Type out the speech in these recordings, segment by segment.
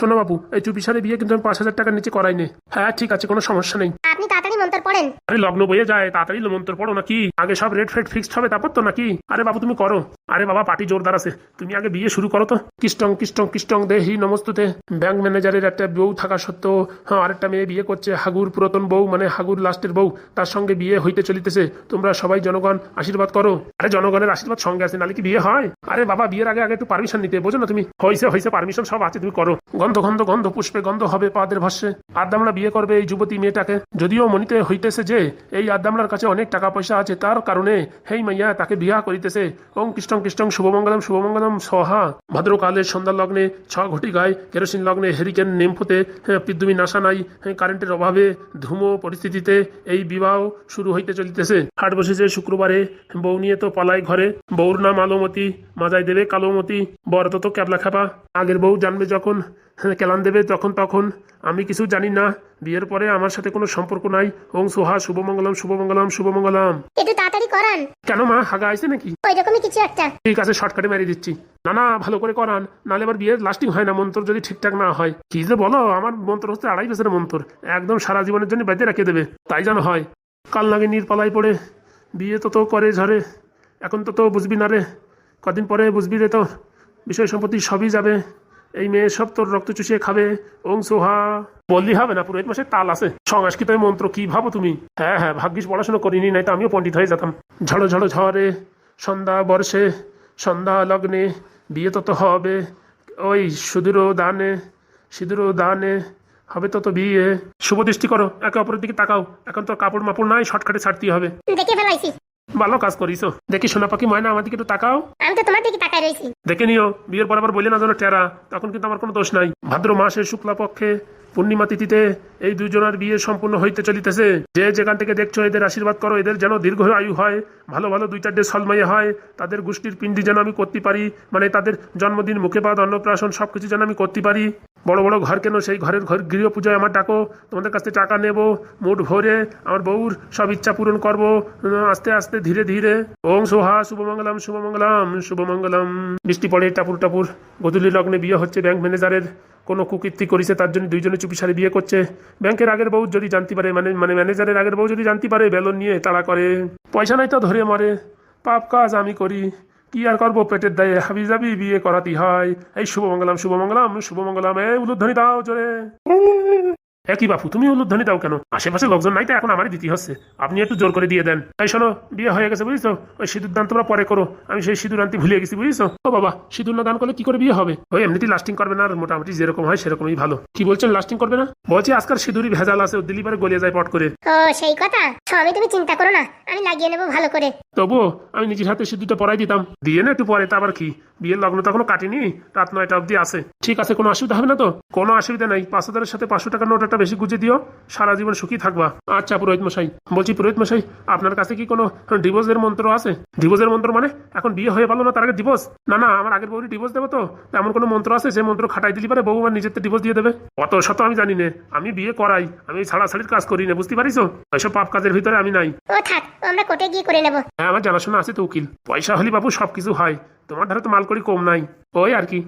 শোনো বাবু, এই চুপি সারে বিয়ে কিন্তু আমি পাঁচ হাজার টাকার নিচে করাই নে হ্যাঁ ঠিক আছে, কোনো সমস্যা নেই। আপনি পড়েন। আরে লগ্ন বইয়ে যায়, তাড়াতাড়ি মন্ত্র পড়ো নাকি? আগে সব রেট ফেট ফিক্সড হবে, তারপর তো নাকি? আরে বাবু, তুমি করো। আরে বাবা, পার্টি জোরদার আছে। তুমি আগে বিয়ে শুরু করো তো। কিস্টং কিস্টং কিস্টং দেহি নমস্তুতে। ব্যাংক ম্যানেজারের একটা বউ থাকা সত্ত্বেও হ্যাঁ আরেকটা মেয়ে বিয়ে করছে, হাগুর পুরাতন বউ মানে হাগুর লাস্টের বউ, তার সঙ্গে বিয়ে হইতে চলিতেছে। তোমরা সবাই জনগণ, আশীর্বাদ করো। আরে জনগণের আশীর্বাদ সঙ্গে আছে নালে কি বিয়ে হয়? আরে বাবা, বিয়ের আগে আগে একটু পারমিশন নিতে। বোঝো না তুমি? হয়েছে হয়েছে পারমিশন সব আছে, তুমি করো। গন্ধ গন্ধ গন্ধ, পুষ্পে গন্ধ হবে পাদের ভাষ্যে আদামরা বিয়ে করবে এই যুবতী মেয়েটাকে। যদিও মনিতে হইতেছে যে, এই আদামরার কাছে অনেক টাকা পয়সা আছে, তার কারণে হেই মাইয়া তাকে বিয়া করিতেছে। ওং কৃষ্ণ কৃষ্ণ শুভমঙ্গলম শুভমঙ্গলম সহা। ভদ্রকালের সন্ধ্যা লগ্নে ছ ঘটি গায়ে, কেরোসিন লগ্নে হেরিকেন নেমফোতে বিদ্যুমী নাশা নাই কারেন্টের অভাবে ধুমো পরিস্থিতিতে এই বিবাহ শুরু হইতে চলিতেছে। হাট বসেছে শুক্রবারে, বউ নিয়ে তো পলাই ঘরে। বউর নাম আলোমতি মাজায় দেবে কালোমতি বর তো ক্যাবলা খাপা। আগের বউ জানবে যখন হ্যাঁ, কেলান দেবে তখন তখন। আমি কিছু জানি না বিয়ের পরে আমার সাথে কোনো সম্পর্ক নাই। ওং সোহা শুভমঙ্গলম শুভমঙ্গলম শুভমঙ্গলম। একটু তাড়াতাড়ি করান। কেন মা হাগা আইছে নাকি? ওই রকমই কিছু একটা। ঠিক আছে শর্টকাটে মেরে দিচ্ছি। না না ভালো করে করান নাহলে আবার বিয়ের লাস্টিং হয় না মন্ত্র যদি ঠিকঠাক না হয়। কি যে বলো আমার মন্ত্র হচ্ছে আড়াই বছরের মন্ত্র। একদম সারা জীবনের জন্য বেঁধে রেখে দেবে। তাই যেন হয়। কাল নাগে নির্পালায় পড়ে বিয়ে তো তো করে ঝরে এখন তো তো বুঝবি না রে। কদিন পরে বুঝবি রে তো বিষয় সম্পত্তি সবই যাবে। এই মেয়ে সব তোর রক্ত চুষিয়ে খাবে। ওং সোহা। বললি হবে না, পুরোহিত মাসে তাল আছে। সংস্কৃত মন্ত্র, কি ভাবো তুমি? হ্যাঁ হ্যাঁ ভাগ্যিস পড়াশোনা করিনি নাই তো আমিও পণ্ডিত হয়ে যেতাম। ঝড়ো ঝড়ো ঝড়ে, সন্ধ্যা বর্ষে, সন্ধ্যা লগ্নে, বিয়ে তো তো হবে। ওই সুদূর দানে, সিঁদুর দানে, হবে তো তো বিয়ে। শুভ দৃষ্টি করো, একে অপরের দিকে তাকাও। এখন তো কাপড় মাপড় নাই, শর্টকাটে ছাড়তে হবে। ভালো কাজ করিস দেখি সোনা পাখি ময়না আমার দিকে একটু তাকাও। আমি তো তোমার দিকে তাকাই রয়েছি। দেখে নিও বিয়ের পর আবার বলে না যেন টেরা। তখন কিন্তু আমার কোনো দোষ নাই। ভাদ্র মাসের শুক্লা পক্ষে পূর্ণিমা তিথিতে এই দুজনের বিয়ে সম্পূর্ণ হইতে চলিতেছে। যে যেখান থেকে দেখছ এদের আশীর্বাদ করো এদের যেন দীর্ঘ আয়ু হয়। ভালো ভালো দুই চারটে সলমাইয়া হয়, তাদের গোষ্ঠীর পিণ্ডি যেন আমি করতে পারি মানে তাদের জন্মদিন, মুখে পাত অন্নপ্রাশন সব কিছু যেন আমি করতে পারি। বড় বড় ঘর কেন সেই ঘরের ঘর গৃহ পূজায় আমার ডাকো, তোমাদের কাছ থেকে টাকা নেব মুঠ ভরে আমার বউর সব ইচ্ছা পূরণ করব, আস্তে আস্তে ধীরে ধীরে। ওং সোহা, শুভমঙ্গলম শুভমঙ্গলম শুভমঙ্গলম। বৃষ্টি পড়ে টাপুর টাপুর গধূলি লগ্নে বিয়ে হচ্ছে, ব্যাংক ম্যানেজারের কোনো কুকীর্তি করেছে, তার জন্য দুইজনে চুপি সারে বিয়ে করছে। ব্যাংকের আগের বউ যদি জানতে পারে মানে মানে ম্যানেজারের আগের বউ যদি জানতে পারে, বেলন নিয়ে তাড়া করে। পয়সা নাই তো ধরে। মারে, পাপ কাজ আমি করি, কি আর করব পেটের দায়ে? হাবি যাবি বিয়ে করাতি হয়। এই শুভমঙ্গলাম শুভমঙ্গলাম শুভমঙ্গলাম। এই উলুধ্বনি দাও জোরে। একই বাপু তুমি উলুধ্বনি দাও কেন? আশেপাশে লোকজন নাই তো এখন আমারই দিতে হচ্ছে। আপনি একটু জোর করে দিয়ে দেন। তাই শোনো বিয়ে হয়ে গেছে বুঝছ? ওই সিঁদুর দান তোমরা পরে করো। আমি সেই সিঁদুর আনতে ভুলে গেছি বুঝছ? ও বাবা সিঁদুর না দান করলে কি করে বিয়ে হবে? ওই এমনিতেই লাস্টিং করবে না আর মোটামুটি যেরকম হয় সেরকমই ভালো। কি বলছেন লাস্টিং করবে না? বলছি আজকাল সিঁদুরই ভেজাল আছে দিলিবারে গলিয়ে যায় পট করে। ও সেই কথা? স্বামী তুমি চিন্তা করো না আমি লাগিয়ে নেব ভালো করে। তবুও আমি নিজের হাতে সিঁদুরটা পরাই দিতাম। দিয়ে না একটু পরে তা আবার কি? বিয়ের লগ্ন তো এখনও কাটেনি রাত নয়টা অবধি আছে। ঠিক আছে কোনো অসুবিধা হবে না তো? কোনো অসুবিধা নাই পাঁচ হাজারের সাথে পাঁচশো টাকা নোট একটা বেশি গুজে দিও সারা জীবন সুখী থাকবা। আচ্ছা পুরোহিত মশাই বলছি পুরোহিত মশাই আপনার কাছে কি কোনো ডিভোর্সের মন্ত্র আছে? ডিভোর্সের মন্ত্র মানে এখন বিয়ে হয়ে পারল না তার আগে ডিভোর্স না না আমার আগের বউরি ডিভোর্স দেবো তো এমন কোনো মন্ত্র আছে? যে মন্ত্র খাটাই দিলি পারে বউ আমার নিজের ডিভোর্স দিয়ে দেবে। অত শত আমি জানি না আমি বিয়ে করাই আমি ছাড়াছাড়ির কাজ করি না বুঝতে পারিস? ওইসব পাপ কাজের ভিতরে আমি নাই। ও থাক আমরা কোর্টে গিয়ে করে নেব। হ্যাঁ আমার জানাশোনা আছে তো উকিল। পয়সা হলে বাবু সবকিছু হয় তোমার ধারে তো মাল করি কম নাই। ওই আর কি।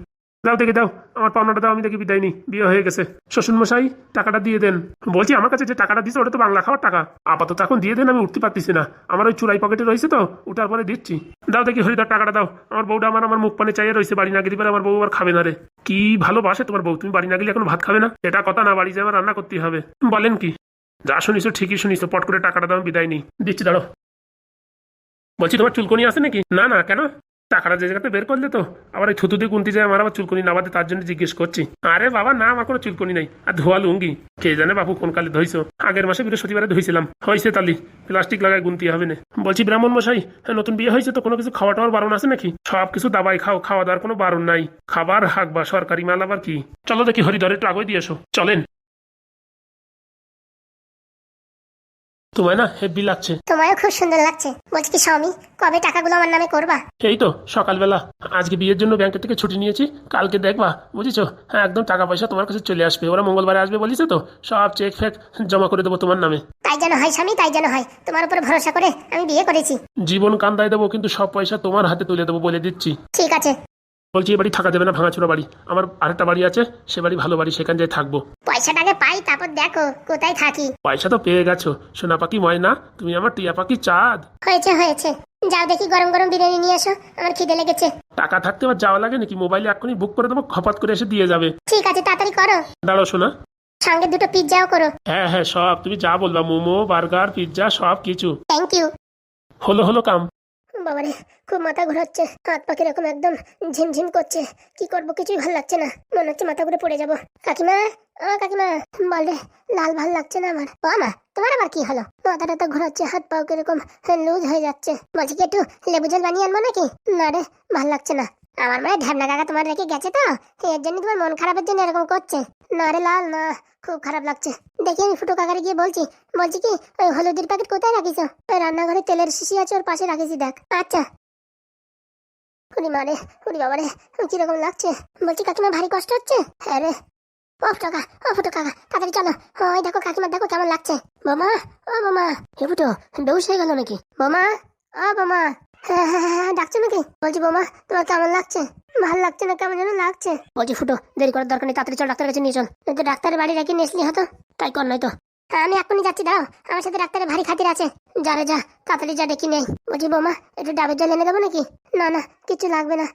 দাও দেখে দাও আমার পাওনাটা দাও, আমি দেখি বিদায় নি বিয়ে হয়ে গেছে। শ্বশুর মশাই টাকাটা দিয়ে দেন। বলছি, আমার কাছে যে টাকাটা দিছে, ওটা তো বাংলা খাওয়ার টাকা। আপাতত এখন দিয়ে দেন, আমি উঠতে পারতেছি না। আমার ওই চুরাই পকেটে রয়েছে তো, ওটার পরে দিচ্ছি। দাও দেখি হরিদার টাকাটা দাও। আমার বউটা আমার আমার মুখ পানে চাইয়ে রয়েছে, বাড়ি না গেলে আমার বউ আর খাবে না রে। কি ভালোবাসে তোমার বউ? তুমি বাড়ি না গেলে এখন ভাত খাবে না? এটা কথা না, বাড়ি যাবে রান্না করতে হবে। বলেন কি? যা শুনিস ঠিকই শুনিস পট করে টাকাটা দাও বিদায় নি দিচ্ছি দাঁড়ো বলছি, তোমার চুলকনি আছে নাকি? না না, কেন? টাকাটা যে জায়গাতে বের করলে তো। আবার এই থুতুতে গুনতে যায় আমার আবার চুলকুনি নামাতে তার জন্য জিজ্ঞেস করছি। আরে বাবা না আমার কোনো চুলকনি নাই। আর ধোয়া লুঙ্গি কে জানে বাবু কোন কালে ধইছো। আগের মাসে বৃহস্পতিবারে ধুইছিলাম। হয়েছে তালি প্লাস্টিক লাগায় গুনতে হবে না। বলছি ব্রাহ্মণ মশাই হ্যাঁ, নতুন বিয়ে হয়েছে তো কোনো কিছু খাওয়া টাওয়ার বারণ আছে নাকি? সব কিছু দাবাই খাও খাওয়া দাওয়ার কোনো বারণ নাই। খাবার হাক বা সরকারি মাল আবার কি? চলো দেখি হরিধরে একটু আগে দিয়ে এসো। চলেন। তোমায় না হেব্বি লাগছে। তোমারও খুব সুন্দর লাগছে। বলছি কি স্বামী কবে টাকাগুলো আমার নামে করবা? এই তো সকালবেলা। আজকে বিয়ের জন্য ব্যাংকের থেকে ছুটি নিয়েছি কালকে দেখবা বুঝেছ? হ্যাঁ একদম টাকা পয়সা তোমার কাছে চলে আসবে। ওরা মঙ্গলবারে আসবে বলিছে তো? সব চেক ফেক জমা করে দেবো তোমার নামে। তাই যেন হয় স্বামী তাই যেন হয়। তোমার উপর ভরসা করে আমি বিয়ে করেছি। জীবন কান্দায় দেবো কিন্তু সব পয়সা তোমার হাতে তুলে দেবো বলে দিচ্ছি। ঠিক আছে। বলছি এ বাড়ি থাকা দেবে না ভাঙাচোরা বাড়ি। আমার আরেকটা বাড়ি আছে সে বাড়ি ভালো বাড়ি সেখানে যেয়ে থাকব। পয়সাটাকে পাই তারপর দেখো কোথায় থাকি। পয়সা তো পেয়ে গেছো। সোনা পাখি ময়না তুমি আমার টিয়া পাখি চাঁদ। হয়েছে হয়েছে। যাও দেখি গরম গরম বিরিয়ানি নিয়ে এসো আমার খিদে লেগেছে। টাকা থাকতে আবার যাওয়া লাগে নাকি? মোবাইলে এখনই বুক করে দেবো খপাত করে এসে দিয়ে যাবে। ঠিক আছে তাড়াতাড়ি করো। দাঁড়াও শোনা সঙ্গে দুটো পিৎজাও করো। হ্যাঁ হ্যাঁ সব। তুমি যা বলবা মোমো বার্গার পিৎজা সব কিছু। থ্যাংক ইউ হলো হলো কাম। বাবারে, খুব মাথা ঘোরাচ্ছে। হাত পা কীরকম একদম ঝিমঝিম করছে। কি করব, কিছুই ভালো লাগছে না। মনে হচ্ছে মাথা ঘুরে পড়ে যাব। কাকিমা, ও কাকিমা, বলে, লাল ভালো লাগছে না আমার? ও মা, তোমার আবার কি হলো? মাথাটা তো ঘোরাচ্ছে, হাত পাও কীরকম লুজ হয়ে যাচ্ছে। বলছি কি, একটু লেবু জল বানিয়ে আনব নাকি? না রে, ভালো লাগছে না। আমার মানে ঢ্যাবনা কাকা তোমার রেখে গেছে তো? এর জন্য তোমার মন খারাপের জন্য এরকম করছে। না রে লাল, না। খুব খারাপ লাগছে। দেখি আমি ফুটো কাকারে গিয়ে বলছি বলছি কি, ওই হলুদের প্যাকেট কোথায় রাখিস? রান্নাঘরে তেলের শিশি আছে, ওর পাশে রাখিছি দেখ। আচ্ছা। উনি মারে উনি বাবারে কীরকম লাগছে? বলছি কাকিমা ভারী কষ্ট হচ্ছে? হ্যাঁ রে। ও ফুটো কাকা ও ফুটো কাকা তাড়াতাড়ি চলো। ওই দেখো, কাকিমা, দেখো কেমন লাগছে। বোমা, ও বোমা। হে ফুটো বেউস হয়ে গেল নাকি? বোমা, ও হ্যাঁ ডাকছো নাকি? বলছি, বোমা, তোমার কেমন লাগছে? ভালো লাগছে না, কেমন যেন লাগছে। বলছি, ফুটো, দেরি করার দরকার নেই, তাড়াতাড়ি চল ডাক্তারের কাছে নিয়ে চল। নয়তো ডাক্তারের বাড়ি রেখে নিয়ে আসলি হতো তাই কর নয়তো। হ্যাঁ আমি এখনই যাচ্ছি দাও আমার সাথে ডাক্তারের ভারী খাতির আছে। যা রে, যা, তাড়াতাড়ি যা ডেকে নেই। বলছি, বোমা, একটু ডাবের জল এনে দেবো নাকি? না না কিছু লাগবে না।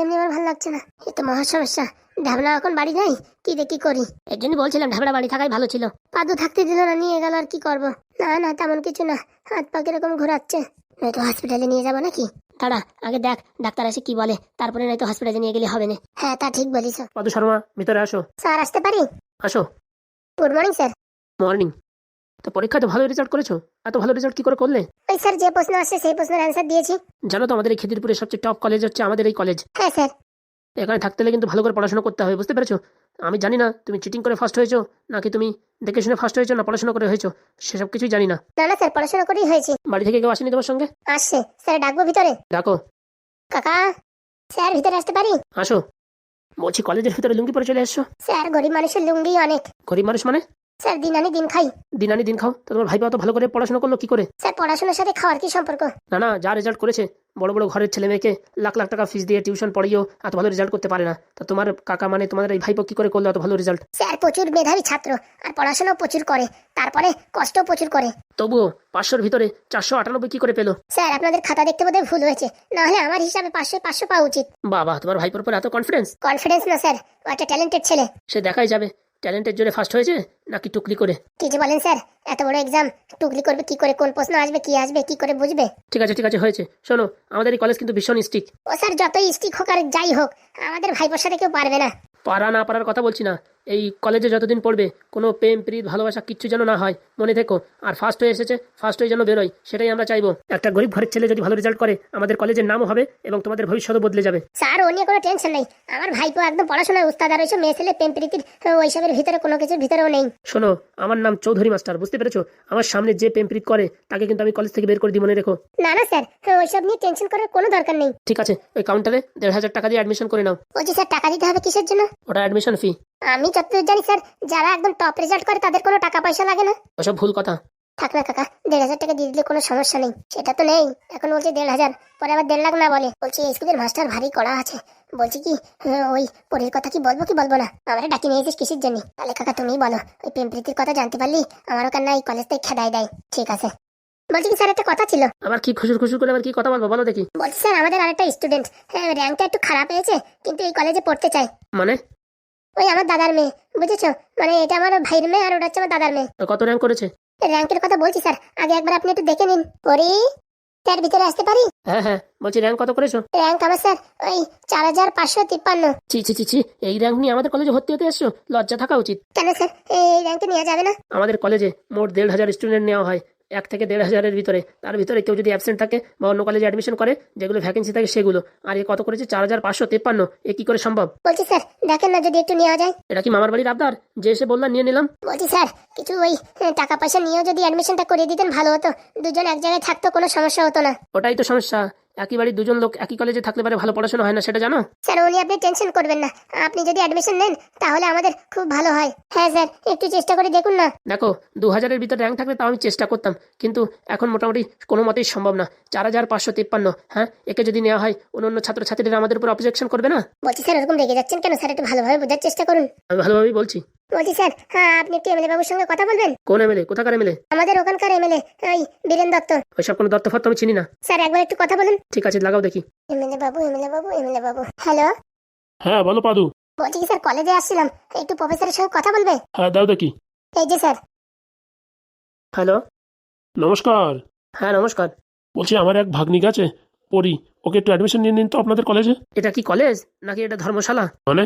এমনি আমার ভালো লাগছে না। এ তো মহা সমস্যা। ঢাবলা এখন বাড়ি নেই? কি দেখি করি? এর জন্য বলছিলাম ঢাবলা বাড়ি থাকাই ভালো ছিল। পাদু থাকতে দিল না, নিয়ে গেল আর কি করব? না না, তেমন কিছু না। হাত পা কীরকম ঘোরাচ্ছে। নয়তো হসপিটালে নিয়ে যাব নাকি? দাঁড়া আগে দেখ ডাক্তার এসে কি বলে তারপরে নয়তো হসপিটালে নিয়ে গেলে হবে না। হ্যাঁ তা ঠিক বলিস পদ শর্মা ভিতরে আসো। স্যার আসতে পারি? আসো। গুড মর্নিং স্যার মর্নিং তো পরীক্ষা তো ভালো রেজাল্ট করেছ? এত ভালো রেজাল্ট কি করে করলে? ওই স্যার যে প্রশ্ন আসছে সেই প্রশ্নের অ্যান্সার দিয়েছি। জানো তো আমাদের এই খেদিরপুরের সবচেয়ে টপ কলেজ হচ্ছে আমাদের এই কলেজ হ্যাঁ স্যার এখানে থাকতে হলে কিন্তু ভালো করে পড়াশোনা করতে হবে বুঝতে পেরেছ? আমি জানি না তুমি চিটিং করে ফার্স্ট হয়েছো নাকি তুমি দেখে শুনে ফার্স্ট হয়েছো না পড়াশোনা করে হয়েছো সেসব কিছুই জানি না। না না স্যার পড়াশোনা করেই হয়েছি। বাড়ি থেকে কেউ আসেনি তোমার সঙ্গে? আসছে। স্যার ডাকবো ভিতরে। ডাকো। কাকা স্যার ভিতরে আসতে পারি? আসো। বলছি কলেজের ভিতরে লুঙ্গি পরে চলে এসছো? স্যার গরিব মানুষের লুঙ্গি অনেক। গরিব মানুষ মানে? স্যার দিন আনি দিন খাই। দিন আনি দিন খাও। তো তোমার ভাই তো ভালো করে পড়াশোনা করল কি করে? স্যার পড়াশোনার সাথে খাওয়ার কি সম্পর্ক? না না যা রেজাল্ট করেছে বড় বড় ঘরের ছেলে মেয়েকে লাখ লাখ টাকা ফিস দিয়ে টিউশন পড়িয়েও এত ভালো রেজাল্ট করতে পারে না। তো তোমার কাকা মানে তোমাদের এই ভাইপো কি করে করল এত ভালো রেজাল্ট স্যার প্রচুর মেধাবী ছাত্র আর পড়াশোনাও প্রচুর করে তারপরে কষ্টও প্রচুর করে। তবুও পাঁচশোর ভিতরে চারশো আটানব্বই কি করে পেল? স্যার আপনাদের খাতা দেখতে বোধহয় ভুল হয়েছে নাহলে আমার হিসাবে পাঁচশো পাঁচশো পাওয়া উচিত। বাবা তোমার ভাইপোর উপর এত কনফিডেন্স কনফিডেন্স না স্যার ও একটা ট্যালেন্টেড ছেলে। সে দেখাই যাবে। ট্যালেন্টের জোরে ফার্স্ট হয়েছে নাকি টুকলি করে? কি যে বলেন স্যার এত বড় এক্সাম টুকলি করবে কি করে কোন প্রশ্ন আসবে কি আসবে কি করে বুঝবে? ঠিক আছে ঠিক আছে হয়েছে। শোনো আমাদের এই কলেজ কিন্তু ভীষণ স্ট্রিক ও স্যার যতই স্টিক হোক আর যাই হোক আমাদের ভাইপোর সাথে কেউ পারবে না। পারা না পারার কথা বলছি না। এই কলেজে যতদিন পড়বে কোনো প্রেম প্রীত ভালোবাসা কিচ্ছু যেন না হয়। মনে থেকো আর ফার্স্ট হয়ে এসেছে ফার্স্ট হয়ে যেন বেরোয় সেটাই আমরা চাইব। একটা গরিব ঘরের ছেলে যদি ভালো রেজাল্ট করে আমাদের কলেজের নামও হবে এবং তোমাদের ভবিষ্যৎও বদলে যাবে। স্যার ও নিয়ে কোনো টেনশন নেই। আমার ভাইপো একদম পড়াশোনায় উস্তাদ আর ওইসব মেয়ে ছেলে প্রেম প্রীতির ওইসবের ভিতরে কোনো কিছুর ভিতরেও নেই। শোনো আমার নাম চৌধুরী মাস্টার বুঝতে পেরেছ? আমার সামনে যে প্রেম প্রীত করে তাকে কিন্তু আমি কলেজ থেকে বের করে দিই মনে রেখো। না না স্যার ওইসব নিয়ে টেনশন করার কোনো দরকার নেই। ঠিক আছে ওই কাউন্টারে দেড় হাজার টাকা দিয়ে অ্যাডমিশন করে নাও। বলছি স্যার টাকা দিতে হবে কিসের জন্য? ওটা অ্যাডমিশন ফি আমি যতদূর জানি স্যার যারা একদম টপ রেজাল্ট করে তাদের কোনো টাকা পয়সা লাগে না। ওসব ভুল কথা। থাক না কাকা দেড় হাজার টাকা দিয়ে দিলে কোনো সমস্যা নেই। সেটা তো নেই। এখন বলছে দেড় হাজার পরে আবার দেড় লাখ না বলে। বলছি স্কুলের মাস্টার ভারী কড়া আছে। বলছি কি হ্যাঁ, ওই পরের কথা কি বলব কি বলব না। আমরা ডাকি নিয়েছিস কিসের জন্য? তাহলে কাকা তুমি বলো। ওই প্রেম প্রীতির কথা জানতে পারলি? আমারও কেন এই কলেজ থেকে খেদাই দেয়। ঠিক আছে। বলছি কি স্যার একটা কথা ছিল? আবার কি খুশুর খুশুর করে আবার কি কথা বলব? বলো দেখি। বলছি স্যার আমাদের আরেকটা স্টুডেন্ট হ্যাঁ র্যাঙ্কটা একটু খারাপ হয়েছে কিন্তু এই কলেজে পড়তে চায়। মানে? ওই আমার দাদার মেয়ে বুঝেছ? মানে এটা আমার ভাইয়ের মেয়ে আর ওটা হচ্ছে আমার দাদার মেয়ে। কত র্যাঙ্ক করেছে? র্যাঙ্কের কথা বলছি স্যার। আগে একবার আপনি একটু দেখে নিন। ওরে স্যার ভিতরে আসতে পারি? হ্যাঁ হ্যাঁ। বলছি র্যাঙ্ক কত করেছ? র্যাঙ্ক আমার স্যার ওই চার হাজার পাঁচশো তিপ্পান্ন। ছি ছি ছি ছি। এই র্যাঙ্ক নিয়ে আমাদের কলেজে ভর্তি হতে এসছো? লজ্জা থাকা উচিত। কেন স্যার? এই র্যাঙ্কে নেওয়া যাবে না? আমাদের কলেজে মোট দেড় হাজার স্টুডেন্ট নেওয়া হয়। এক থেকে দেড় হাজারের ভিতরে। তার ভিতরে কেউ যদি অ্যাবসেন্ট থাকে বা অন্য কলেজে অ্যাডমিশন করে যেগুলো ভ্যাকেন্সি থাকে সেগুলো। আর এ কত করেছে? চার হাজার পাঁচশো তেপ্পান্ন। এ কি করে সম্ভব? বলছি স্যার দেখেন না যদি একটু নেওয়া যায় এটা কি মামার বাড়ির আবদার? যে এসে বললাম নিয়ে নিলাম। বলছি স্যার কিছু ওই হ্যাঁ, টাকা পয়সা নিয়েও যদি অ্যাডমিশনটা করে দিতেন ভালো হতো। দুজন এক জায়গায় থাকতো কোনো সমস্যা হতো না। ওটাই তো সমস্যা। একই বাড়ির দুজন লোক একই কলেজে থাকলে পারে ভালো পড়াশোনা হয় না সেটা জানো? স্যার উনি আপনি টেনশন করবেন না। আপনি যদি অ্যাডমিশন নেন তাহলে আমাদের খুব ভালো হয়। হ্যাঁ স্যার একটু চেষ্টা করে দেখুন না। দেখো দু হাজারের ভিতর র্যাঙ্ক থাকলে তাও আমি চেষ্টা করতাম কিন্তু এখন মোটামুটি কোনো মতেই সম্ভব না। চার হাজার পাঁচশো তিপ্পান্ন হ্যাঁ? একে যদি নেওয়া হয় অন্য অন্য ছাত্রছাত্রীরা আমাদের উপর অবজেকশন করবে না? বলছি স্যার এরকম রেগে যাচ্ছেন কেন? স্যার একটু ভালোভাবে বোঝার চেষ্টা করুন। আমি ভালোভাবেই বলছি। বলছি স্যার হ্যাঁ আপনি একটু এমএলএ বাবুর সঙ্গে কথা বলবেন? কোন এমএলএ কোথাকার এমএলএ আমাদের ওখানকার এমএলএ ওই বীরেন দত্ত। ওইসব কোনো দত্ত ফত্ত আমি চিনি না। স্যার একবার একটু কথা বলুন। ঠিক আছে লাগাও দেখি। এমএলএ বাবু এমএলএ বাবু এমএলএ বাবু। হ্যালো? হ্যাঁ বলো পাদু। বলছি স্যার কলেজে আসছিলাম। একটু প্রফেসরের সঙ্গে কথা বলবে? হ্যাঁ দাও দেখি। এই যে স্যার। হ্যালো? নমস্কার। হ্যাঁ নমস্কার। বলছি আমার এক ভাগ্নিক আছে পড়ি ওকে একটু অ্যাডমিশন নিয়ে নিন তো আপনাদের কলেজে। এটা কি কলেজ? নাকি এটা ধর্মশালা? মানে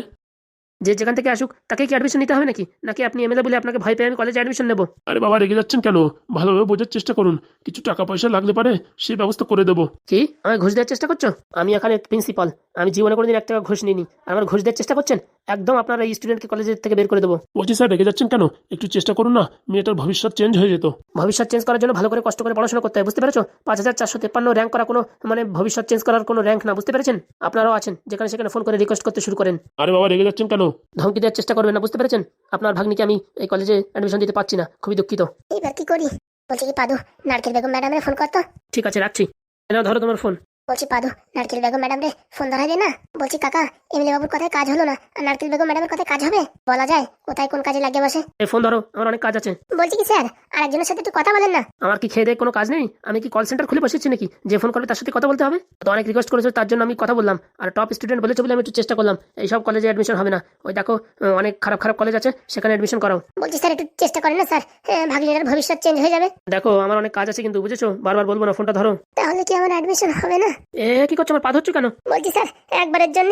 যে যেখান থেকে আসুক তাকে কি অ্যাডমিশন নিতে হবে নাকি? নাকি আপনি এমএলএ বলে আপনাকে ভয় পেয়ে আমি কলেজে অ্যাডমিশন নেব? আরে বাবা রেগে যাচ্ছেন কেন? ভালোভাবে বোঝার চেষ্টা করুন। কিছু টাকা পয়সা লাগলে পারে সেই ব্যবস্থা করে দেবো। কি? আমায় ঘুষ দেওয়ার চেষ্টা করছ? আমি এখানে প্রিন্সিপাল আমি জীবনে কোনোদিন এক টাকা ঘুষ নিইনি। আর আমার ঘুষ দেওয়ার চেষ্টা করছেন? একদম আপনারা এই স্টুডেন্টকে কলেজের থেকে বের করে দেবো। বলছি স্যার রেগে যাচ্ছেন কেন? একটু চেষ্টা করুন না মেয়েটার ভবিষ্যৎ চেঞ্জ হয়ে যেত। ভবিষ্যৎ চেঞ্জ করার জন্য ভালো করে কষ্ট করে পড়াশোনা করতে হয় বুঝতে পেরেছ? পাঁচ হাজার চারশো তেপ্পান্ন র্যাঙ্ক করা কোনো মানে ভবিষ্যৎ চেঞ্জ করার কোনো র্যাঙ্ক না বুঝতে পেরেছেন? আপনারাও আছেন যেখানে সেখানে ফোন করে রিকোয়েস্ট করতে শুরু করেন। আরে বাবা রেগে যাচ্ছেন কেন? ধমকি দেওয়ার চেষ্টা করবেন না বুঝতে পেরেছেন? আপনার ভাগ্নিকে আমি এই কলেজে অ্যাডমিশন দিতে পারছি না খুবই দুঃখিত। এবার কি করি? বলছি কি পাদু নারকেল বেগম ম্যাডামের ফোন করতো ঠিক আছে রাখছি। এনাও ধরো তোমার ফোন বলছি পাদু নারকেল বেগম ম্যাডাম রে ফোন ধরা যায় না। বলছি কাকা এমএলএ বাবুর কথায় কাজ হলো না। আর নারকেল বেগম ম্যাডামের কথায় কাজ হবে? বলা যায় কোথায় কোন কাজে লাগিয়ে বসে? এই ফোন ধরো আমার অনেক কাজ আছে। বলছি কি স্যার? আর একজনের সাথে একটু কথা বলেন না। আমার কি খেয়ে দেয়ে কোনো কাজ নেই? আমি কি কল সেন্টার খুলে বসেছি নাকি? যে ফোন করবে তার সাথে কথা বলতে হবে? তো অনেক রিকোয়েস্ট করেছে তার জন্য আমি কথা বললাম। আর টপ স্টুডেন্ট বলেছে বলে আমি একটু চেষ্টা করলাম। এই সব কলেজে অ্যাডমিশন হবে না। ওই দেখো অনেক খারাপ খারাপ কলেজ আছে সেখানে অ্যাডমিশন করাও। বলছি স্যার একটু চেষ্টা করেন না স্যার। ভাগ্নিটার ভবিষ্যৎ চেঞ্জ হয়ে যাবে। দেখো আমার অনেক কাজ আছে কিন্তু বুঝেছ? বারবার বলব না ফোনটা ধরো। তাহলে কি আমার অ্যাডমিশন হবে না? এ কি করছ? আমার পা ধরছো কেন? বলছি স্যার একবারের জন্য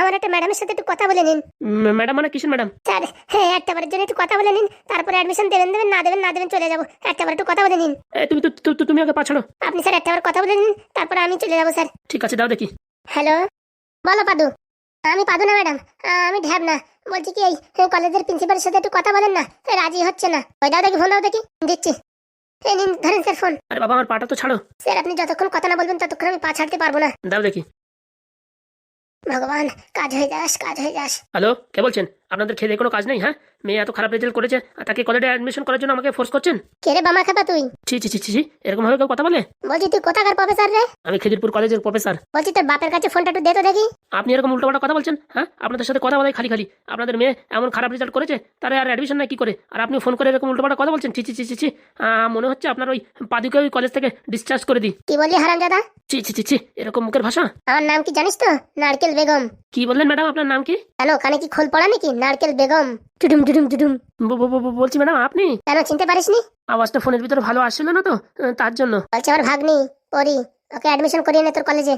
আমার একটা ম্যাডামের সাথে একটু কথা বলে নিন। ম্যাডাম মানে কিসের ম্যাডাম? স্যার হ্যাঁ একটা বারের জন্য একটু কথা বলে নিন তারপরে অ্যাডমিশন দেবেন দেবেন না দেবেন না দেবেন চলে যাব। একটা বার একটু কথা বলে নিন। তুমি তুমি আগে আপনি স্যার একটা বার কথা বলে নিন তারপরে আমি চলে যাব স্যার। ঠিক আছে দাও দেখি। হ্যালো? বলো পাদু। আমি পাদু না ম্যাডাম। আমি ঢ্যাব না। বলছি কি এই এই কলেজের প্রিন্সিপালের সাথে একটু কথা বলেন না। রাজি হচ্ছে না। ওই দাও দেখি ফোন দাও দেখি। দিচ্ছি। এই নিন ধরেন স্যার ফোন। আরে বাবা আমার পাটা তো ছাড়ো। স্যার আপনি যতক্ষণ কথা না বলবেন ততক্ষণ আমি পা ছাড়তে পারব না। দাও দেখি। ভগবান কাজ হয়ে যাস কাজ হয়ে যাস। হ্যালো কে বলছেন? আপনাদের খেয়ে কোনো কাজ নেই হ্যাঁ মেয়ে এত খারাপ রেজাল্ট করেছে আর তাকে কলেজে অ্যাডমিশন করার জন্য আমাকে ফোর্স করছেন কে রে বামা খাপা তুই ছি ছি ছি ছি এরকম ভাবে কেউ কথা বলে বলছি তুই কোথাকার প্রফেসর রে আমি খেদিরপুর কলেজের প্রফেসর বলছি তোর বাপের কাছে ফোনটা একটু দে তো দেখি আপনি এরকম উল্টোপাল্টা কথা বলছেন হ্যাঁ আপনাদের সাথে কথা বলাই খালি খালি আপনাদের মেয়ে এমন খারাপ রেজাল্ট করেছে তারা আর অ্যাডমিশন নাই কি করে আর আপনি ফোন করে এরকম উল্টোপাল্টা কথা বলছেন ছি ছি ছি ছি ছি মনে হচ্ছে আপনার ওই পাদুকে ওই কলেজ থেকে ডিসচার্জ করে দিই কি বললি হারাম দাদা ছি ছি ছি ছি এরকম মুখের ভাষা আমার নাম কি জানিস তো নারকেল বেগম কি বললেন ম্যাডাম আপনার নাম কি কেন কানে কি খোল পড়া নাকি নারকেল বেগম। টুডুম টুডুম টুডুম। বলছি ম্যাডাম আপনি? কেন চিনতে পারিসনি? আওয়াজটা ফোনের ভিতরে ভালো আসছিল না তো তার জন্য। বলছে আমার ভাগ্নি পরি ওকে অ্যাডমিশন করিয়ে নে তোর কলেজে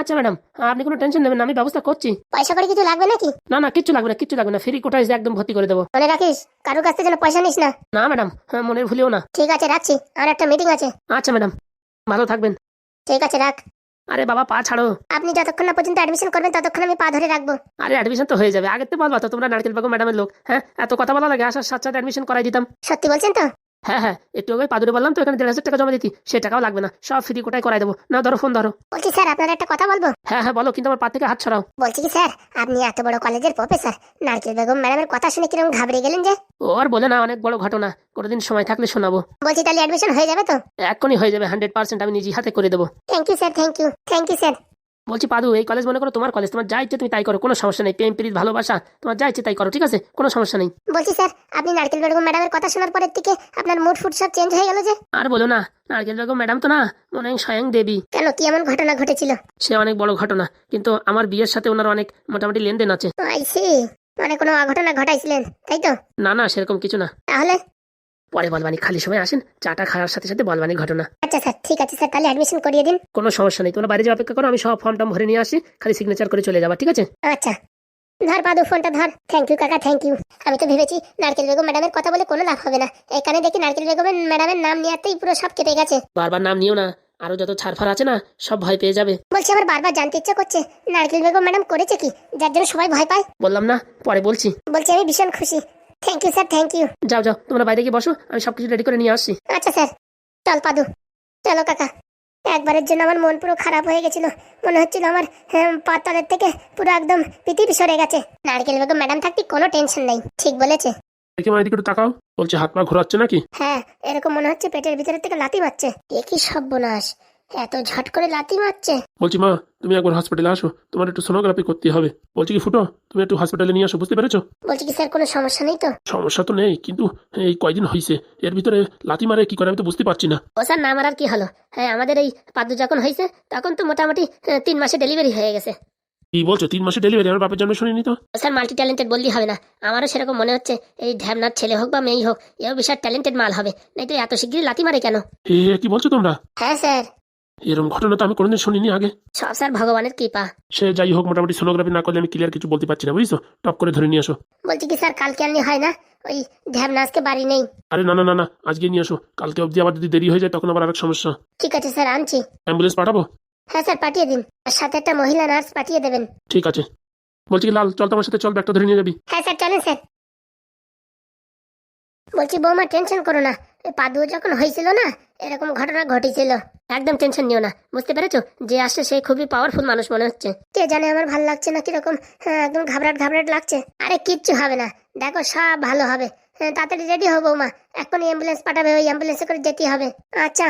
আচ্ছা ম্যাডাম আপনি কোনো টেনশন নেবেন আমি ব্যবস্থা করছি। পয়সা করে কিছু লাগবে নাকি? না না কিচ্ছু লাগবে না কিচ্ছু লাগবে না ফ্রি কোটায় একদম ভর্তি করে দেবো। মনে রাখিস কারোর কাছ থেকে যেন পয়সা নিস না। না ম্যাডাম মনে মনের ভুলেও না। ঠিক আছে রাখছি আমার একটা মিটিং আছে। আচ্ছা ম্যাডাম ভালো থাকবেন। ঠিক আছে রাখ। আরে বাবা পা ছাড়ো। আপনি যতক্ষণ না পর্যন্ত অ্যাডমিশন করবেন ততক্ষণ আমি পা ধরে রাখব। আরে অ্যাডমিশন তো হয়ে যাবে। আগে তো বলবা তো তোমরা নারকেল বাগু ম্যাডামের লোক। হ্যাঁ এত কথা বলা লাগে আসার সাথে সাথে অ্যাডমিশন করাই দিতাম। সত্যি বলছেন তো? হ্যাঁ হ্যাঁ একটু আগে পাদুরে বললাম তো এখানে দেড় হাজার টাকা জমা দিতি সে টাকাও লাগবে না সব ফ্রি কোটায় করাই দেবো। না ধরো ফোন ধরো। বলছি স্যার আপনার একটা কথা বলব? হ্যাঁ হ্যাঁ বলো কিন্তু আমার পা থেকে হাত ছড়াও। বলছি কি স্যার আপনি এত বড় কলেজের প্রফেসর নারকেল বেগম ম্যাডামের কথা শুনে কীরকম ঘাবড়ে গেলেন যে? ও আর বলে না অনেক বড় ঘটনা কোনোদিন সময় থাকলে শোনাবো। বলছি তাহলে অ্যাডমিশন হয়ে যাবে তো? এক্ষুনি হয়ে যাবে হান্ড্রেড পার্সেন্ট আমি নিজে হাতে করে দেবো। Thank you sir thank you thank you sir বলছি পাদু এই কলেজ মনে করো তোমার কলেজ তোমার যা ইচ্ছে তুমি তাই করো কোনো সমস্যা নেই। প্রেম প্রীত ভালোবাসা তোমার যা ইচ্ছে তাই করো ঠিক আছে? কোনো সমস্যা নেই। বলছি স্যার আপনি নারকেল বেগম ম্যাডামের কথা শোনার পরের থেকে আপনার মুড ফুড সব চেঞ্জ হয়ে গেল যে? আর বলো না নারকেল বেগম ম্যাডাম তো না মনে হয় স্বয়ং দেবী। কেন কি এমন ঘটনা ঘটেছিল? সে অনেক বড় ঘটনা কিন্তু আমার বিয়ের সাথে ওনার অনেক মোটামুটি লেনদেন আছে। আইসি মানে কোনো অঘটনা ঘটাইছিলেন তাই তো? না না সেরকম কিছু না। তাহলে পরে বলবানি খালি সময় আসেন চাটা খাওয়ার সাথে সাথে বলবানি ঘটনা। আচ্ছা স্যার ঠিক আছে স্যার তাহলে অ্যাডমিশন করিয়ে দিন। কোনো সমস্যা নেই তোমরা বাইরে যে অপেক্ষা করো আমি সব ফর্ম টর্ম ভরে নিয়ে আসি খালি সিগনেচার করে চলে যাবা ঠিক আছে? আচ্ছা। ধর পাদু ফোনটা ধর। থ্যাংক ইউ কাকা থ্যাংক ইউ আমি তো ভেবেছি নারকেল বেগম ম্যাডামের কথা বলে কোনো লাভ হবে না। এখানে দেখি নারকেল বেগমের ম্যাডামের নাম নিয়েতেই পুরো সব কেটে গেছে। বারবার নাম নিও না আরও যত ছাড়ফার আছে না সব ভয় পেয়ে যাবে। বলছি আমার বারবার জানতে ইচ্ছা করছে নারকেল বেগম ম্যাডাম করেছে কি? যার জন্য সবাই ভয় পায়? বললাম না পরে বলছি। বলছি আমি ভীষণ খুশি। Thank you sir thank you যাও যাও তোমরা বাইরে গিয়ে বসো আমি সবকিছু রেডি করে নিয়ে আসছি। আচ্ছা স্যার চল পাদু। চলো কাকা। একবারের জন্য আমার মন পুরো খারাপ হয়ে গেছিল। মনে হচ্ছিল আমার হ্যাঁ, পাতলের থেকে পুরো একদম পৃথিবী সরে গেছে। নারকেল বেগম ম্যাডাম থাকতে কোনো টেনশন নেই। ঠিক বলেছে। দেখি মা এদিকে একটু তাকাও। বলছে হাত পা ঘোরাচ্ছে নাকি? হ্যাঁ এরকম মনে হচ্ছে পেটের ভিতরের থেকে লাথি মারছে। এ কি সর্বনাশ। এত ঝট করে লাথি মারছে। বলছি মা তুমি একবার হসপিটালে আসো। তোমার একটু সোনোগ্রাফি করতে হবে। বলছি কি ফুটো তুমি একটু হসপিটালে নিয়ে আসো বুঝতে পেরেছ? বলছি কি স্যার কোনো সমস্যা নেই তো? সমস্যা তো নেই কিন্তু এই কয়দিন হয়েছে এর ভিতরে লাথি মারে কি করে আমি তো বুঝতে পারছি না। ও স্যার না মারার কি হলো? হ্যাঁ আমাদের এই পাদ্দু যখন হয়েছে তখন তো মোটামুটি আহ, তিন মাসে ডেলিভারি হয়ে গেছে। কি বলছো তিন মাসে ডেলিভারি আমার বাপের জন্য শুনিনি তো? ও স্যার মাল্টি ট্যালেন্টেড বললেই হবে না। আমারও সেরকম মনে হচ্ছে এই ঢ্যাবনার ছেলে হোক বা মেয়ে হোক এও বিশাল ট্যালেন্টেড মাল হবে। নাই তো এত শিগগিরই লাথি মারে কেন? কি বলছো তোমরা? হ্যাঁ স্যার। এরকম ঘটনা তো আমি কোনোদিন শুনিনি আগে। সব স্যার ভগবানের কৃপা। সে যাই হোক মোটামুটি সোনোগ্রাফি না করলে আমি ক্লিয়ার কিছু বলতে পারছি না বুঝছ? টপ করে ধরে নিয়ে আসো। বলছি কি স্যার কালকে আনলে হয় না? ওই আজকে বাড়ি নেই। আরে না না না না আজকে নিয়ে আসো। কালকে অবধি আবার যদি দেরি হয়ে যায় তখন আবার আরেক সমস্যা। ঠিক আছে স্যার আনছি। অ্যাম্বুলেন্স পাঠাবো? হ্যাঁ স্যার পাঠিয়ে দিন। আর সাথে একটা মহিলা নার্স পাঠিয়ে দেবেন। ঠিক আছে। বলছি কি লাল চল তোমার সাথে চল ব্যাগটা ধরে নিয়ে যাবি। হ্যাঁ স্যার চলেন স্যার। বলছি বৌমা টেনশন করো না। পাদু যখন হয়েছিল না, এরকম ঘটনা ঘটেছিল। একদম টেনশন নিও না, বুঝতে পেরেছ? যে আসছে সে খুবই পাওয়ারফুল মানুষ মনে হচ্ছে। কে জানে আমার ভালো লাগছে না কীরকম হ্যাঁ একদম ঘাবড়াট ঘাবড়াট লাগছে। আরে কিচ্ছু হবে না। দেখো সব ভালো হবে। হ্যাঁ তাড়াতাড়ি রেডি হব মা এখনই অ্যাম্বুলেন্স পাঠাবে, ওই অ্যাম্বুলেন্সে করে যেতে হবে। আচ্ছা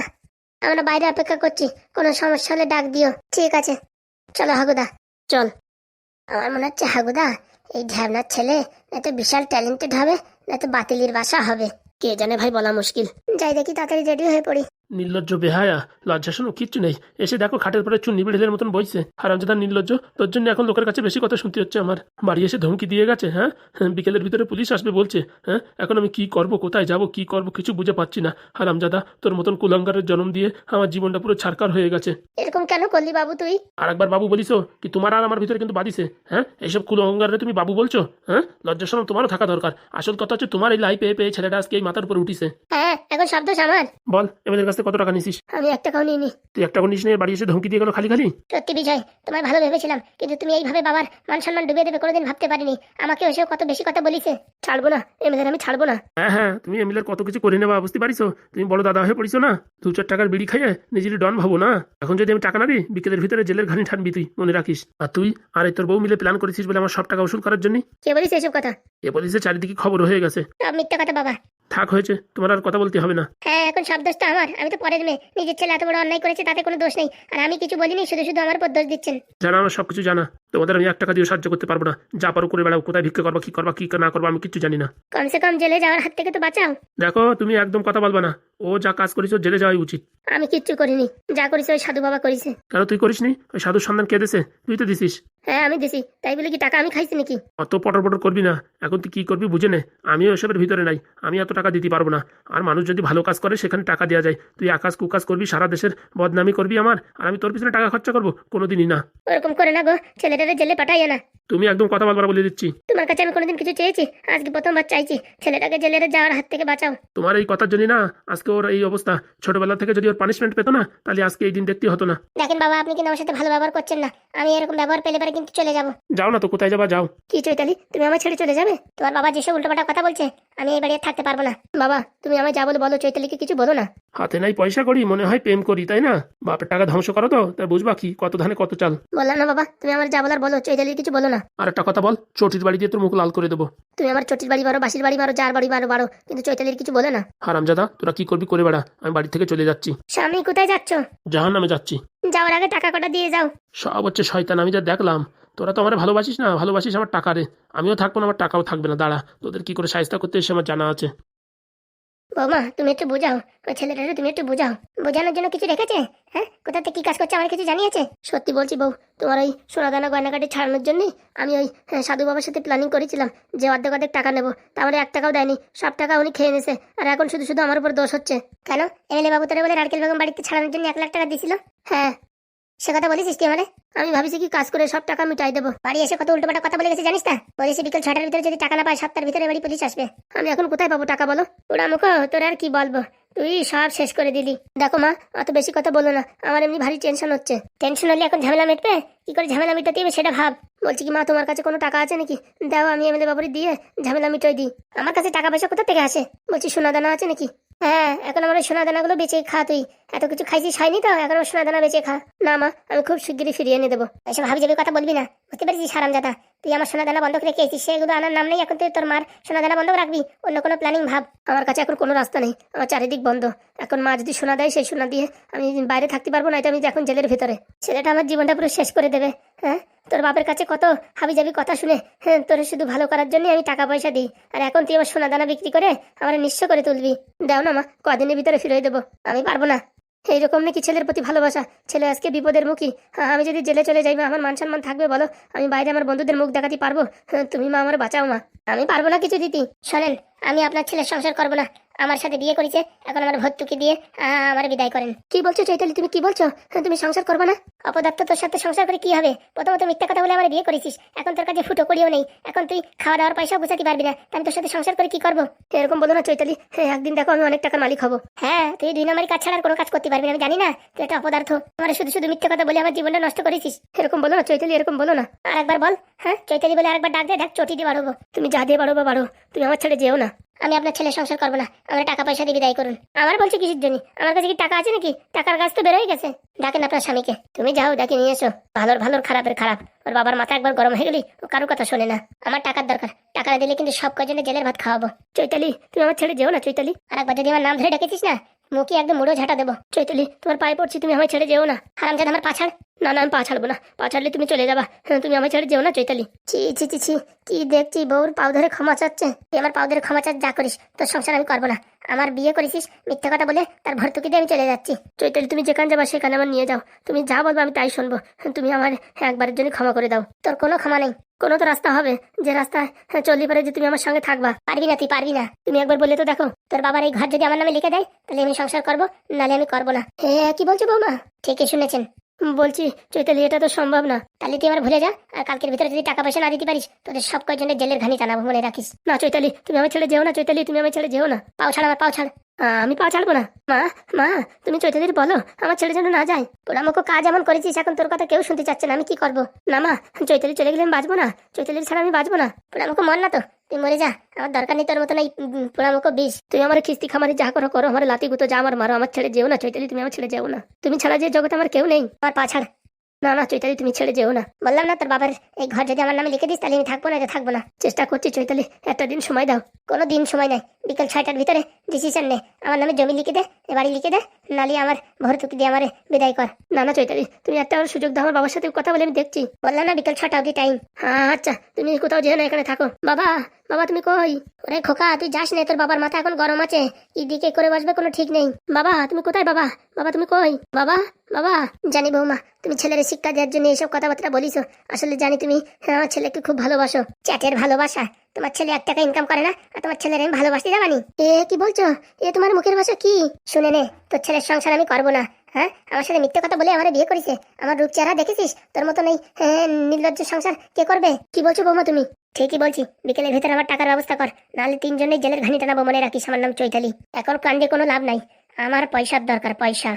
আমরা বাইরে অপেক্ষা করছি। কোনো সমস্যা হলে ডাক দিও। ঠিক আছে। চলো হাগুদা। চল। আমার মনে হচ্ছে হাগুদা, এই ঢ্যাবনার ছেলে, এত বিশাল ট্যালেন্টেড হবে। না তো বাতিলির বাসা হবে। কে জানে ভাই বলা মুশকিল। যাই দেখি তাড়াতাড়ি রেডি হয়ে পড়ি। নির্লজ্জ বেহায়া লজ্জা শোনো কিচ্ছু নেই। এসে দেখো খাটের পরে চুন নিবিড়েলের মতন বইছে। হারামজাদা নির্লজ্জ তোর জন্য এখন লোকের কাছে বেশি কথা শুনতে হচ্ছে আমার। বাড়ি এসে ধমকি দিয়ে গেছে হ্যাঁ? হ্যাঁ, বিকেলের ভিতরে পুলিশ আসবে বলছে হ্যাঁ? এখন আমি কি করব কোথায় যাব কি করব কিছু বুঝে পাচ্ছি না। হারামজাদা তোর মতন কুলাঙ্গারের জন্ম দিয়ে আমার জীবনটা পুরো ছাড়কার হয়ে গেছে। এরকম কেন করলি বাবু তুই? আর একবার বাবু বলিছো কি তোমার আর আমার ভিতরে কিন্তু বাদিছে হ্যাঁ? এইসব কুলঙ্গারে তুমি বাবু বলছো হ্যাঁ? লজ্জা শোনো তোমারও থাকা দরকার। আসল কথা হচ্ছে তোমার এই লাই পেয়ে পেয়ে ছেলেটা আজকে এই মাথার উপরে উঠিছে। হ্যাঁ এখন শব্দ আমার। বল এমএলএর কাছ থেকে কত টাকা নিছিস? আমি একটা কাউ নিইনি। তুই একটা নিস নিয়ে বাড়ি এসে ধমকি দিয়ে গেল খালি খালি? সত্যি বিজয় তোমায় ভালো ভেবেছিলাম কিন্তু তুমি এইভাবে বাবার মান সম্মান ডুবিয়ে দেবে কোনোদিন ভাবতে পারিনি। আমাকে ওসব কত বেশি কথা বলিছে। ছাড়বো না এমএলএর আমি ছাড়বো না। হ্যাঁ হ্যাঁ তুমি এমএলএর কত কিছু করে নেবা বুঝতে পারিছো? তুমি বড় দাদা হয়ে পড়িছো না? দু চার টাকার বিড়ি খাইয়ে নিজেরই ডন ভাবো না? এখন যদি আমি টাকা না দিই বিকেলের ভিতরে জেলের ঘানি ঠানবি তুই মনে রাখিস। আর তুই আর তোর বউ মিলে প্ল্যান করেছিস বলে আমার সব টাকা উসুল করার জন্য কে বলিস এসব কথা? এ বলিস চারিদিকে খবর হয়ে গেছে। মিথ্যা কথা বাবা। থাক হয়েছে তোমার আর কথা বলতে হবে না। হ্যাঁ এখন সব দোষটা আমার। আমি তো পরের মেয়ে। নিজের ছেলে এত বড় অন্যায় করেছে, তাতে কোনো দোষ নেই। আর আমি কিছু বলিনি, শুধু শুধু আমার উপর দোষ দিচ্ছেন। জানা আমার সবকিছু জানা। তোমাদের আমি এক টাকা দিয়ে সাহায্য করতে পারব না। যা পারো করে বেড়াও কোথায় ভিক্ষা করবা কি করবা কি না করবা আমি কিচ্ছু জানি না। কমসে কম জেলে যাওয়ার হাত থেকে তো বাঁচাও। দেখো তুমি একদম কথা বলবা না। ও যা কাজ করেছ জেলে যাওয়াই উচিত। আমি কিচ্ছু করিনি। যা করেছে ওই সাধু বাবা করেছে। কেন তুই করিসনি? ওই সাধুর সন্ধান কে দেছে? তুই তো দিছিস। হ্যাঁ আমি দিছি। তাই বলে কি টাকা আমি খাইছি নাকি? অত পটর পটর করবি না। এখন তুই কি করবি বুঝে নে। আমিও এসবের ভিতরে নাই। আমি এত টাকা দিতে পারব না। আর মানুষ যদি ভালো কাজ করে সেখানে টাকা দেওয়া যায়। তুই আকাশ কুকাজ করবি সারা দেশের বদনামি করবি আমার। আর আমি তোর পিছনে টাকা খরচা করব? কোনোদিনই না। ওরকম করে না গো ছেলেটারে জেলে পাঠাইয়া না। তুমি একদম কথা বলবার বলে দিচ্ছি। তোমার কাছে আমি কোনোদিন কিছু চেয়েছি আজকে প্রথমবার চাইছি ছেলেটাকে জেলের যাওয়ার হাত থেকে বাঁচাও। তোমার এই কথার জন্য না আজকে ওর এই অবস্থা। ছোটবেলা থেকে যদি ওর পানিশমেন্ট পেতো না তাহলে আজকে এই দিন দেখতে হতো না। দেখেন বাবা আপনি কিন্তু আমার সাথে ভালো ব্যবহার করছেন না। আমি এরকম ব্যবহার পেলে পরে কিন্তু চলে যাব। যাও না তো কোথায় যাবা? যাও। কি চৈতালি তুমি আমার ছেড়ে চলে যাবে? তোমার বাবা যেসব উল্টোপাল্টা কথা বলছে আমি এই বাড়ি আর থাকতে পারব না। বাবা তুমি আমায় যা বলে বলো চৈতালিকে কিছু বলো না। হাতে নাই পয়সা করি মনে হয় প্রেম করি তাই না? বাপের টাকা ধ্বংস করো তো তাই বুঝবা কি কত ধানে কত চাল। বললাম না বাবা তুমি আমার যা বলার বলো চৈতালির কিছু বলো না। আর একটা কথা বল চটির বাড়ি দিয়ে তোর মুখ লাল করে দেবো। তুমি আমার চটির বাড়ি বারো বাসির বাড়ি বারো যার বাড়ি বারো বারো কিন্তু চৈতালির কিছু বলে না। হারামজাদা তোরা কি করবি করে বেড়া আমি বাড়ি থেকে চলে যাচ্ছি। স্বামী কোথায় যাচ্ছ? জাহান নামে যাচ্ছি। যাওয়ার আগে টাকা কটা দিয়ে যাও। সব হচ্ছে শয়তান আমি যা দেখলাম তোরা তো আমার ভালোবাসিস না ভালোবাসিস আমার টাকা রে। আমিও থাকব না আমার টাকাও থাকবে না দাঁড়া। তোদের কি করে সাহিস্তা করতে এসে আমার জানা আছে। বৌমা তুমি একটু বোঝাও। ওই ছেলেটারে তুমি একটু বোঝাও। বোঝানোর জন্য কিছু রেখেছে? হ্যাঁ? কোথা থেকে কি কাজ করছে আমার কিছু জানিয়েছে? সত্যি বলছি বউ তোমার ওই সোনাদানা গয়নাকাটি ছাড়ানোর জন্যই আমি ওই হ্যাঁ, সাধু বাবার সাথে প্ল্যানিং করেছিলাম যে অর্ধেক অর্ধেক টাকা নেব। তাহলে এক টাকাও দেয়নি। সব টাকা উনি খেয়ে নিছে আর এখন শুধু শুধু আমার উপর দোষ হচ্ছে। কেন? এমএলএ বাবু তোরে বলে নারকেল বেগম বাড়িতে ছাড়ানোর জন্য এক লাখ টাকা দিছিল? হ্যাঁ। সে কথা বলিস তুই আমারে? আমি ভাবিছি কি কাজ করে সব টাকা মিটাই দেবো। বাড়ি এসে কত উল্টোপাটা কথা বলে গেছে জানিস না বলেছে বিকেল ছটার ভিতরে যদি টাকা না পায়, সাতটার ভিতরে বাড়ি পুলিশ আসবে। আমি এখন কোথায় পাবো টাকা বলো? ওরা মুখো, তোর আর কি বলব? তুই সব শেষ করে দিলি। দেখো মা, অত বেশি কথা বলো না। আমার এমনি ভারী টেনশন হচ্ছে। টেনশন হলে এখন ঝামেলা মিটবে? কি করে ঝামেলা মিটাতে হবে সেটা ভাব। বলছি কি মা, তোমার কাছে কোনো টাকা আছে নাকি? দাও, আমি এমএলএ বাবুরি দিয়ে ঝামেলা মিটাই দিই। আমার কাছে টাকা পয়সা কোথা থেকে আসে? বলছি সোনা দানা আছে নাকি? হ্যাঁ এখন আমার সোনা দানাগুলো বেঁচে খা তুই। এত কিছু খাইছিস হয়নি তো? এখন সোনা দানা বেঁচে খা। না মা, আমি খুব শিগগিরই ফিরিয়ে নিয়ে দেবো। এসব ভাবি যাবি কথা বলবি না। বুঝতে পারছিস সারাম দাদা তুই আমার সোনা দানা বন্ধ করে রেখেছিস সেগুলো আনার নাম নেই, এখন তুই তোর মার সোনা দানা বন্ধ রাখবি, অন্য কোনো প্ল্যানিং ভাব। আমার কাছে এখন কোনো রাস্তা নেই, আমার চারিদিক বন্ধ। এখন মা যদি সোনা দেয়, সেই সোনা দিয়ে আমি বাইরে থাকতে পারব না এটা আমি এখন জেলের ভেতরে। ছেলেটা আমার জীবনটা পুরো শেষ করে দেবে হ্যাঁ? তোর বাপের কাছে কত হাবি যাবি কথা শুনে হ্যাঁ তোর শুধু ভালো করার জন্য আমি টাকা পয়সা দিই। আর এখন তুই আমার সোনা দানা বিক্রি করে আমার নিঃস্ব করে তুলবি। দাও না মা, কদিনের ভিতরে ফিরে দেবো। আমি পারব না। এইরকম নাকি ছেলের প্রতি ভালোবাসা? ছেলে আজকে বিপদের মুখী। হ্যাঁ, আমি যদি জেলে চলে যাই আমার মান সম্মান থাকবে বলো? আমি বাইরে আমার বন্ধুদের মুখ দেখাতে পারব? হ্যাঁ, তুমি মা আমার বাঁচাও মা। আমি পারব না কিছু দিতি। শোনেন আমি আপনার ছেলের সংসার করব না। আমার সাথে বিয়ে করেছে এখন আমার ভর্তুকি দিয়ে আহ, আমার বিদায় করেন। কি বলছো চৈতালি তুমি কি বলছো? হ্যাঁ, তুমি সংসার করবে না? অপদার্থ তোর সাথে সংসার করে কি হবে? প্রথমত মিথ্যা কথা বলে আমার বিয়ে করেছিস এখন তোর কাছে ফুটো করিও নেই এখন তুই খাওয়া দাওয়ার পয়সাও গুছাতে পারবি না আমি তোর সাথে সংসার করে কি করব? এরকম বলো না চৈতালি হ্যাঁ একদিন দেখো আমি অনেক টাকার মালিক হব। হ্যাঁ তুই দুই নম্বরই কাজ ছাড়া আর কোনো কাজ করতে পারবি না আমি জানি না তুই একটা অপদার্থ। আমার শুধু শুধু মিথ্যা কথা বলে আমার জীবনটা নষ্ট করেছিস। এরকম বলো না চৈতালি এরকম বলো না। আর একবার বল হ্যাঁ চৈতালি বলে আরেকবার ডাক দে দেখ চটি দিয়ে বাড়বো। তুমি যা দিয়ে বাড়ো বা বাড়ো তুমি আমার ছেড়ে যেও না। আমি আপনার ছেলে সংসার করব না। আমার টাকা পয়সা দিয়ে বিদায় করুন। আমার বলছে কিসের জন্য? আমার কাছে কি টাকা আছে নাকি? টাকার গাছ তো বেরোয় গেছে। ডাকেন আপনার স্বামীকে। তুমি যাও, ডাকে নিয়ে এসো। ভালোর ভালোর খারাপের খারাপ। ওর বাবার মাথা একবার গরম হয়ে গেলি ও কারোর কথা শোনে না। আমার টাকার দরকার। টাকা দিলে কিন্তু সব কজনে জেলের ভাত খাওয়াবো। চৈতালি, তুমি আমার ছেড়ে যেও না, চৈতালি। আর একবার যদি আমার নাম ধরে ডেকেছিস না, মুখে একদম মুড়ো ঝাঁটা দেবো। চৈতালি, তোমার পায়ে পড়ছি, তুমি আমার ছেড়ে যেও না। হারাম আমার পাছাড়। না না আমি পা ছাড়বো না। পা ছাড়লে তুমি চলে যাবা। হ্যাঁ, তুমি আমার ছেড়ে যেও না চৈতালি। ছি ছি ছি ছি। কি দেখছি বউর পাও ধরে ক্ষমা চাচ্ছে? তুই আমার পাও ধরে ক্ষমা চাচ যা করিস। তোর সংসার আমি করব না। আমার বিয়ে করেছিস মিথ্যা কথা বলে তার ভর্তুকি দিয়ে আমি চলে যাচ্ছি। চৈতালি তুমি যেখানে যাবা সেখানে আমার নিয়ে যাও। তুমি যা বলব আমি তাই শুনব। তুমি আমার একবারের জন্য ক্ষমা করে দাও। তোর কোনো ক্ষমা নেই। কোনো তো রাস্তা হবে। যে রাস্তায় চলতে পারে যে তুমি আমার সঙ্গে থাকবা। পারবি না তুই পারবি না। তুমি একবার বলে তো দেখো তোর বাবার এই ঘর যদি আমার নামে লিখে দেয় তাহলে আমি সংসার করব নাহলে আমি করব না। হ্যাঁ কি বলছো বৌমা? ঠিকই শুনেছেন। বলছি, চৈতালি, এটা তো সম্ভব না। তাহলে তুই আমার ভুলে যা, আর কালকের ভিতরে যদি টাকা পয়সা না দিতে পারিস, তোদের সব কয়জনের জেলের ঘানি টানাবো মনে রাখিস। না, চৈতালি, তুমি আমার ছেলে যেও না, চৈতালি, তুমি আমার ছেলে যেও না। পাও ছাড় আমার, পাও ছাড়। আমি পা ছাড়বো না। মা মা, তুমি চৈতালির বলো, আমার ছেলে যেন না যায়। আমাকে কাজ এমন করেছিস, এখন তোর কথা কেউ শুনতে চাচ্ছে না, আমি কি করব? না, মা, চৈতালি চলে গেলে আমি বাঁচবো না। চৈতালির ছাড়া আমি বাঁচবো না। আমাকে মর না তো। তুই মরে যা। আমার দরকার নেই তোর মতন এই পোড়ামুখো বিষ। তুই আমার খিস্তি খামারি যা করো করো, আমার লাতি গুতো যা আমার মারো, আমার ছেড়ে যেও না, চৈতালি, তুমি আমার ছেড়ে যেও না। তুমি ছাড়া যে জগতে আমার কেউ নেই। আমার পা ছাড়। না না, চৈতালি, তুমি ছেড়ে যেও না। বললাম না, তোর বাবার এই ঘর যদি আমার নামে লিখে দিস, তাহলে আমি থাকব না থাকব না। চেষ্টা করছি চৈতালি, একটা দিন সময় দাও। কোনো দিন সময় নাই। বিকেল ছয়টার ভিতরে ডিসিশন নে। আমার নামে জমি লিখে দে বাড়ি লিখে দে নালি আমার ভর্তুকি দিয়ে আমারে বিদায় কর। না না চৈতালি তুমি একটা আমার সুযোগ দাও আমার বাবার সাথে কথা বলে আমি দেখছি। বললাম না বিকেল ছটা অবধি টাইম হ্যাঁ আচ্ছা তুমি কোথাও যেও না এখানে থাকো। বাবা বাবা তুমি কই? ওরে খোকা তুই যাস না তোর বাবার মাথা এখন গরম আছে। কি দিকে করে বসবে কোনো ঠিক নেই। বাবা তুমি কোথায় বাবা? বাবা তুমি কই? বাবা বাবা জানি বৌমা তুমি ছেলের শিক্ষা দেওয়ার জন্য এইসব কথাবার্তা বলিস আসলে জানি তুমি হ্যাঁ, আমার ছেলেকে খুব ভালোবাসো। চ্যাটের ভালোবাসা। তোমার ছেলে এক টাকা ইনকাম করে না আর তোমার ছেলের আমি ভালোবাসতে যাবানি এ কি বলছো? এ তোমার মুখের ভাষা কি? শুনে নে তোর ছেলের সংসার আমি করব না হ্যাঁ? আমার সাথে মিথ্যে কথা বলে আমার বিয়ে করেছে। আমার রূপ চেহারা দেখেছিস? তোর মতন এই হ্যাঁ, নির্লজ্জ সংসার কে করবে? কি বলছো বৌমা তুমি? ঠিকই বলছি বিকেলের ভিতরে আমার টাকার ব্যবস্থা কর নাহলে তিনজনেই জেলের ঘানি টানাবো মনে রাখিস আমার নাম চৈতালি। এখন কাণ্ডে কোনো লাভ নাই আমার পয়সার দরকার পয়সা।